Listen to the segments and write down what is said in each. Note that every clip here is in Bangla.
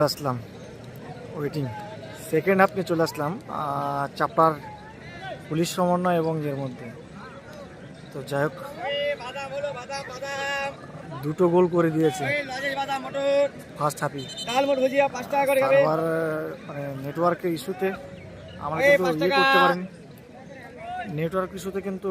আসলাম। ওয়েটিং সেকেন্ড হাফ চলে আসলাম আহ, চাপড়ার পুলিশ সমন্বয় এবং এর মধ্যে। তো যাই হোক দুটো গোল করে দিয়েছে। ফার্স্ট হাফি আবার মানে নেটওয়ার্কের ইস্যুতে আমরা কিন্তু ইয়ে করতে পারেন। নেটওয়ার্ক ইস্যুতে কিন্তু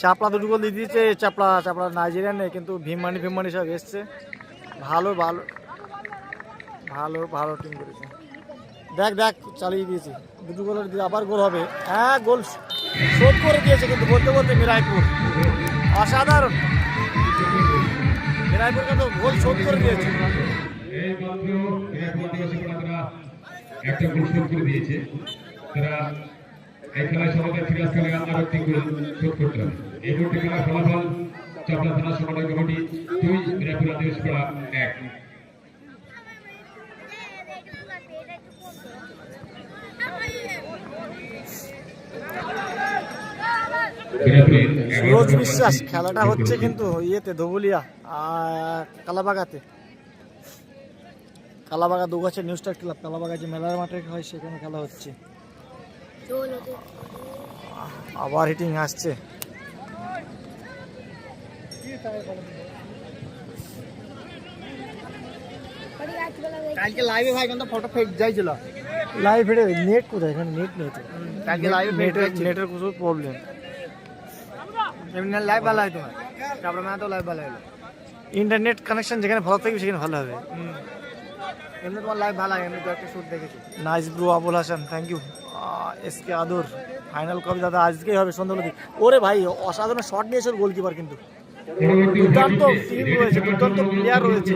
চাপড়া দুটো গোল দিয়ে দিয়েছে চাপড়া চাপড়া নাইজেরিয়ান নেই, কিন্তু ভীমমানি ভীমমানি সব এসছে। ভালো ভালো ভালো ভালো টিম করেছে। দেখ দেখ, চালিয়ে দিয়েছি। দুটো দিয়ে আবার গোল হবে। হ্যাঁ গোল শোধ করে দিয়েছে কিন্তু বলতে বলতে মিরাইপুর। অসাধারণ। মিরাইপুর কিন্তু গোল শোধ করে দিয়েছে। একটা গোল শোধ করে দিয়েছে তারা এই খেলায় সমাজের ফিরে আসতে আরও একটি গোল শোধ করতে হবে। এই ফলাফল থানা সমন্বয় কমিটি দুই মিরাপুর এক। সুরজ বিশ্বাস খেলাটা হচ্ছে কিন্তু ইয়েতে ধবুলিয়া আর কালাবাগাতে। কালাবাগা দুগাছে নিউ স্টার ক্লাব কালাবাগা যে মেলার মাঠে হয় সেখানে খেলা হচ্ছে। আবার হিটিং আসছে। কালকে লাইভে ভাই কিন্তু ফটো ফেক যাইছিল। লাইভ হেডে নেট কোথায়? এখানে নেট নেই তো। কালকে লাইভে ফেক নেটের প্রচুর প্রবলেম এমনি লাইভ ভালো হয় তোমার। তারপরে না তো লাইভ ভালো হলো। ইন্টারনেট কানেকশন যেখানে ভালো থাকবে সেখানে ভালো হবে। এমনি তোমার লাইভ ভালো হয় এমনি তো একটা শুট দেখেছি। Nice bro Abul Hasan thank you S K Adar. Final কবে দাদা আজকেই হবে সন্ধ্যাবেলা। ওরে ভাই অসাধারণ শট নিয়েছে গোলকিপার কিন্তু। দুর্দান্ত টিম রয়েছে দুর্দান্ত প্লেয়ার রয়েছে।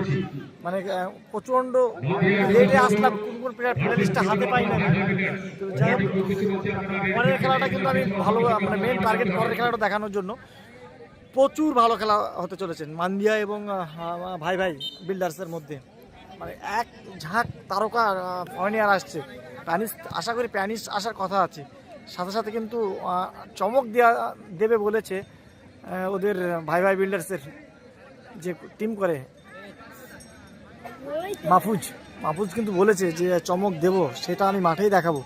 মানে আহ, প্রচণ্ড লেটে আসলাম কোন কোন প্লেয়ার ফিনালিস্টটা হাতে পাই না তো যাই হোক, পরের খেলাটা কিন্তু আমি ভালো মানে মেন টার্গেট পরের খেলাটা দেখানোর জন্য প্রচুর ভালো খেলা হতে চলেছে মান্দিয়া এবং ভাই ভাই বিল্ডার্সের মধ্যে। মানে এক ঝাঁক তারকা ফরেনিয়ার আসছে। প্যানিস আশা করি প্যানিস আসার কথা আছে। সাথে সাথে কিন্তু চমক দেওয়া দেবে বলেছে ওদের ভাই ভাই বিল্ডার্সের যে টিম করে, মাহফুজ। মাহফুজ কিন্তু বলেছে যে, চমক দেব, সেটা আমি মাঠেই দেখাবো।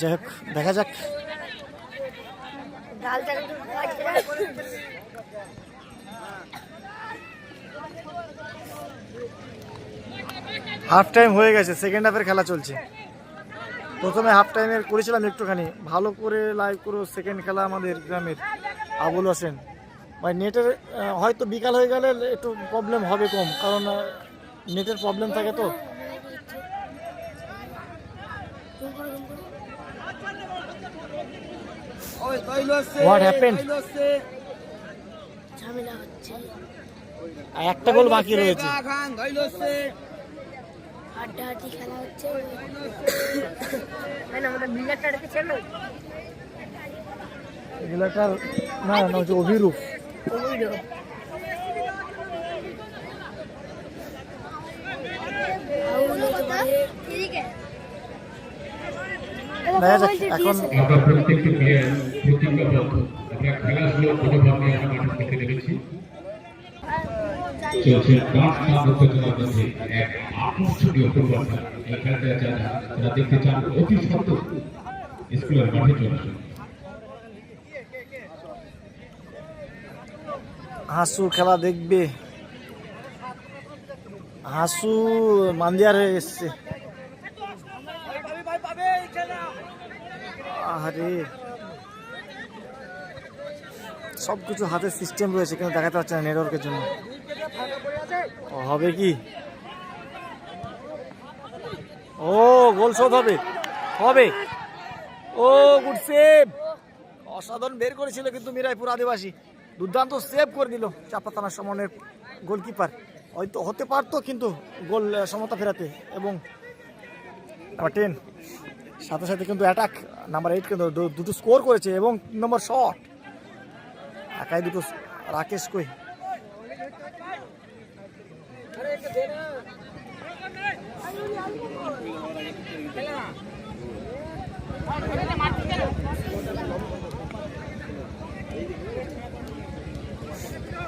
যাই হোক, দেখা যাক। হাফ টাইম হয়ে গেছে সেকেন্ড হাফের খেলা চলছে। প্রথমে হাফ টাইমের করেছিলাম একটুখানি, ভালো করে লাইভ করো সেকেন্ড খেলা আমাদের গ্রামের। আবুল হোসেন। ভাই নেটের হয়তো বিকাল হয়ে গেলে একটু প্রবলেম হবে কম কারণ নেটের প্রবলেম থাকে তো। What happened? আর একটা গোল বাকি রয়েছে। হাড্ডাহাড্ডি খেলা হচ্ছে। আমাদের বিল্ডারটা না এগুলোটার না না হচ্ছে অভিরূপ ওইলো দেখা যাক এখন আমরা প্রত্যেকটি প্লেয়ার প্রতিজ্ঞাবদ্ধ আমরা খেলাধুলো মনোভাব নিয়ে আমরা মাঠে থেকে নেমেছি চলছে পাঁচ নাম উত্তেজনার মধ্যে এক আকর্ষণীয় ফুটবল খেলা। এই খেলাটা যারা যারা দেখতে চান অতি সত্ত্বর স্কুলের মাঠে চলে আসুন। হাসু খেলা দেখবে। হাসু মান্দিয়ার হয়ে এসছে। আরে সব কিছু হাতের সিস্টেম রয়েছে, কিন্তু দেখাতে পারছে না নেটওয়ার্কের জন্য। হবে কি? ও, গোল শোধ হবে। হবে। ও গুড সেভ অসাধারণ বের করেছিল কিন্তু মিরাইপুর আদিবাসী। দুর্দান্ত সেভ করে দিল চাপাতানা সমনের গোলকিপার হয়তো হতে পারতো কিন্তু গোল সমতা ফেরাতে এবং টেন সাথে সাথে কিন্তু অ্যাটাক নাম্বার এইট কিন্তু দুটো স্কোর করেছে এবং নম্বর শট একাই দুটো রাকেশ কই?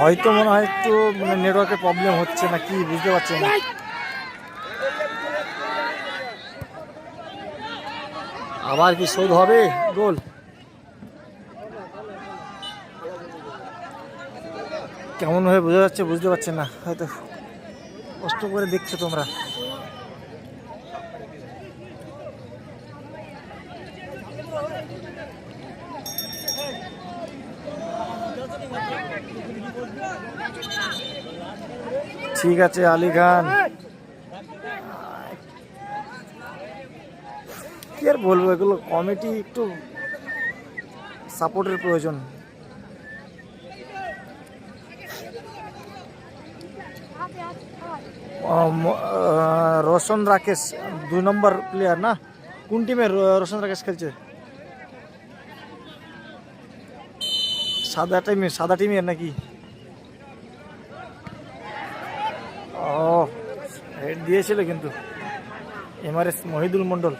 হয়তো মনে হয় একটু মানে নেটওয়ার্কের প্রবলেম হচ্ছে না, কি বুঝতে পারছি না। আবার কি শোধ হবে? গোল। কেমন হয়ে বোঝা যাচ্ছে বুঝতে পারছি না, হয়তো কষ্ট করে দেখছ তোমরা। ঠিক আছে, আলী খান। কি আর বলব, এগুলো কমিটি একটু সাপোর্টের প্রয়োজন। রোশন রাকেশ, দুই নম্বর প্লেয়ার না? কোন টিমের র- রোশন রাকেশ খেলছে? সাদা টিমের সাদা টিমের নাকি? ও হেড দিয়েছিল কিন্তু। এমআরএস মহিদুল মন্ডল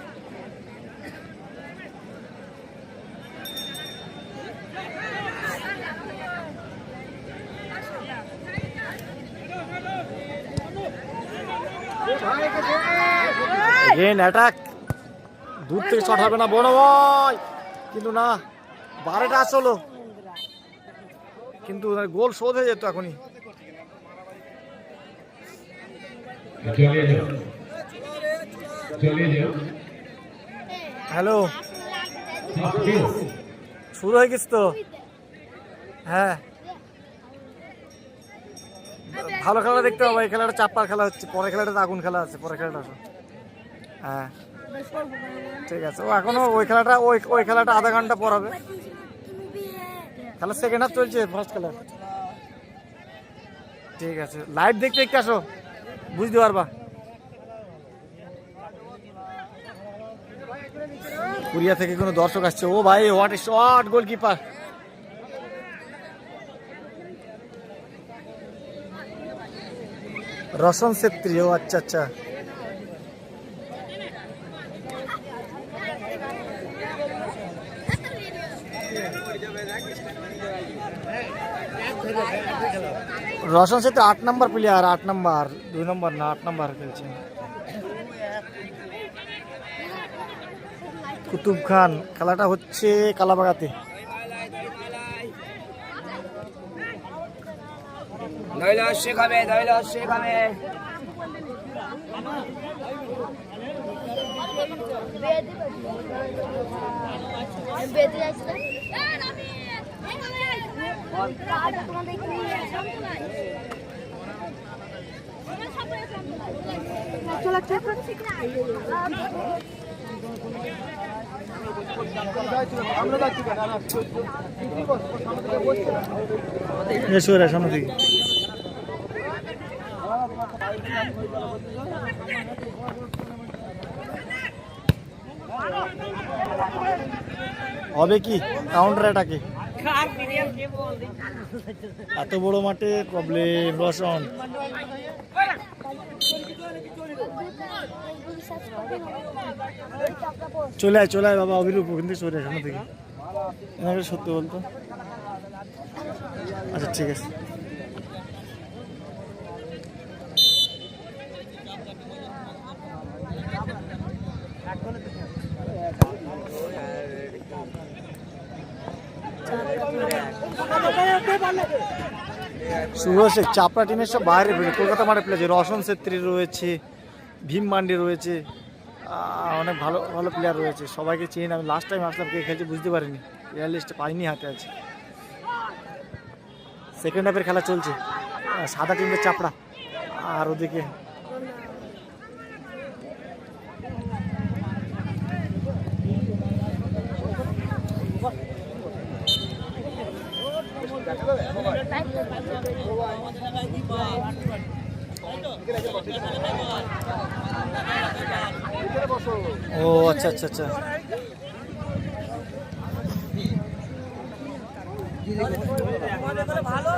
এগেন অ্যাটাক দূর থেকে শট হবে না বড় ভাই কিন্তু না, বারোটা আসলো। কিন্তু গোল শোধ হয়ে যেত এখনই। হ্যালো। শুরু হয়ে গেছে তো? হ্যাঁ। ভালো খেলা দেখতে হবে, এই খেলাটা চাপ্পার খেলা হচ্ছে পরে খেলাটা আগুন খেলা আছে পরে খেলাটা। হ্যাঁ। ঠিক আছে, ও এখনও ওই খেলাটা, ওই ওই খেলাটা আধা ঘণ্টা পর হবে। খেলা সেকেন্ড হাফ চলছে ফার্স্ট খেলা। ঠিক আছে লাইভ দেখতে দেখতে আসো। বুঝতে পারবা কোরিয়া থেকে কোনো দর্শক আসছে ও ভাই what a shot goalkeeper Roshan Chhetri ও আচ্ছা আচ্ছা রসন সেত্রী আট নম্বর প্লেয়ার আট নম্বর দুই নম্বর না আট নম্বর খেলছে। কুতুব খান খেলাটা হচ্ছে কালাবাগাতে। নইলে শেখাবে সামনে থেকে হবে কি? কাউন্টার অ্যাটাকে এত বড় মাঠে প্রবলেম রসন চলে আয় চলে আয় বাবা, অভিরূপ থেকে চলে সামনে থেকে এনাকে সত্যি বলতো? আচ্ছা ঠিক আছে। শুভ শেখ চাপড়া টিমের সব বাইরে বেরোয়। কলকাতা মাঠে প্লেয়ার রসন ছেত্রী রয়েছে, ভীম মান্ডি রয়েছে অনেক ভালো ভালো প্লেয়ার রয়েছে। সবাইকে চিনি আমি লাস্ট টাইম আসলাম, কে খেলছে বুঝতে পারিনি। প্লেয়ার লিস্টে পাইনি হাতে আছে সেকেন্ড হাফের খেলা চলছে। সাদা টিমের চাপড়া। আর ওদিকে ও আচ্ছা আচ্ছা আচ্ছা। ভালো।